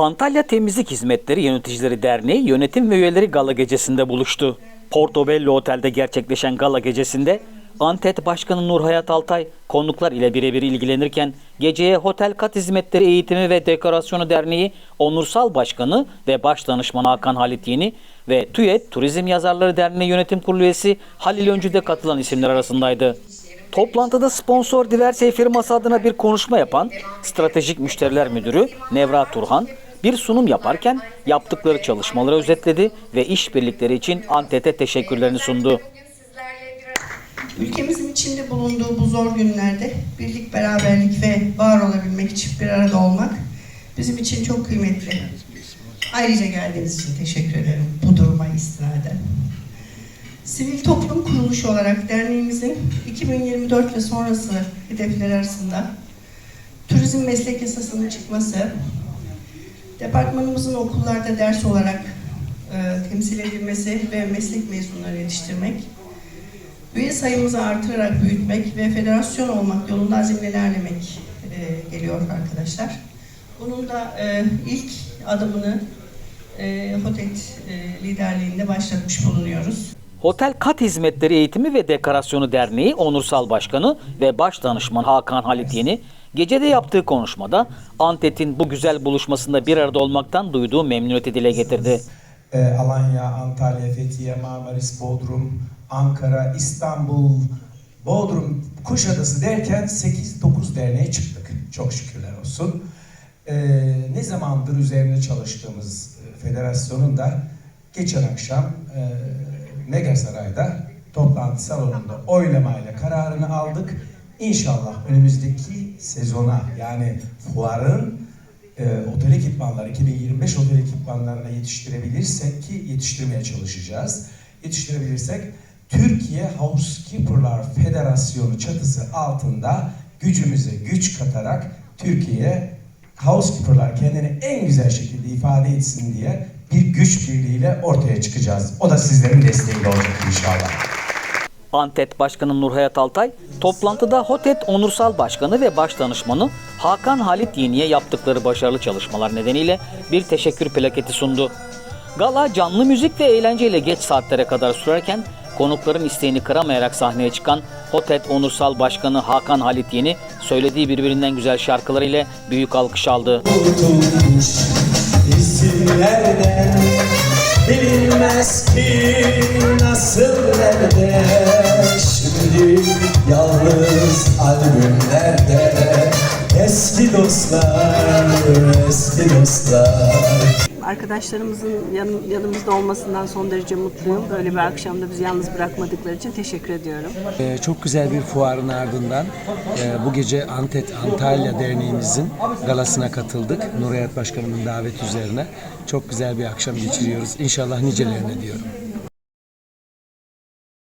Antalya Temizlik Hizmetleri Yöneticileri Derneği yönetim ve üyeleri gala gecesinde buluştu. Portobello Otel'de gerçekleşen gala gecesinde Antet Başkanı Nurhayat Altay konuklar ile birebir ilgilenirken geceye Hotel Kat Hizmetleri Eğitimi ve Dekorasyonu Derneği Onursal Başkanı ve Baş Danışmanı Hakan Halit Yeni ve TÜYET Turizm Yazarları Derneği Yönetim Kurulu üyesi Halil Öncü de katılan isimler arasındaydı. Toplantıda sponsor Diversey firması adına bir konuşma yapan Stratejik Müşteriler Müdürü Nevra Turhan bir sunum yaparken yaptıkları çalışmaları özetledi ve işbirlikleri için Antet'e teşekkürlerini sundu. Ülkemizin içinde bulunduğu bu zor günlerde birlik, beraberlik ve var olabilmek için bir arada olmak bizim için çok kıymetli. Ayrıca geldiğiniz için teşekkür ederim bu duruma istinaden. Sivil toplum kuruluşu olarak derneğimizin 2024 ve sonrası hedefleri arasında turizm meslek yasasının çıkması, departmanımızın okullarda ders olarak e, temsil edilmesi ve meslek mezunları yetiştirmek, Üye sayımızı artırarak büyütmek ve federasyon olmak yolunda azimle e, geliyor arkadaşlar. Bunun da e, ilk adımını e, HOTET e, liderliğinde başlatmış bulunuyoruz. Hotel Kat Hizmetleri Eğitimi ve Dekorasyonu Derneği Onursal Başkanı ve Baş Danışman Hakan Halit Yeni gecede yaptığı konuşmada Antet'in bu güzel buluşmasında bir arada olmaktan duyduğu memnuniyeti dile getirdi. Ee, Alanya, Antalya, Fethiye, Marmaris, Bodrum, Ankara, İstanbul, Bodrum, Kuşadası derken 8-9 derneğe çıktık. Çok şükürler olsun. Ee, ne zamandır üzerine çalıştığımız e, federasyonun da geçen akşam e, Mega Saray'da toplantı salonunda oylamayla kararını aldık. İnşallah önümüzdeki sezona yani fuarın e, otel ekipmanları 2025 otel ekipmanlarına yetiştirebilirsek ki yetiştirmeye çalışacağız. Yetiştirebilirsek Türkiye Housekeeper'lar Federasyonu çatısı altında gücümüze güç katarak Türkiye Housekeeper'lar kendini en güzel şekilde ifade etsin diye bir güç birliğiyle ortaya çıkacağız. O da sizlerin desteğiyle olacak inşallah. Antet Başkanı Nurhayat Altay, toplantıda HOTET Onursal Başkanı ve Baş Danışmanı Hakan Halit Yeni'ye yaptıkları başarılı çalışmalar nedeniyle bir teşekkür plaketi sundu. Gala canlı müzik ve eğlenceyle geç saatlere kadar sürerken konukların isteğini kıramayarak sahneye çıkan HOTET Onursal Başkanı Hakan Halit Yeni söylediği birbirinden güzel şarkılar ile büyük alkış aldı. isimlerden Bilinmez ki nasıl nerede? Şimdi yalnız albümlerde Eski dostlar, eski dostlar Arkadaşlarımızın yan- yanımızda olmasından son derece mutluyum. Böyle bir akşamda bizi yalnız bırakmadıkları için teşekkür ediyorum. Ee, Çok güzel bir fuarın ardından e, bu gece Antet Antalya Derneğimizin galasına katıldık. Nurayat Başkanımın davet üzerine. Çok güzel bir akşam geçiriyoruz. İnşallah nicelerine diyorum.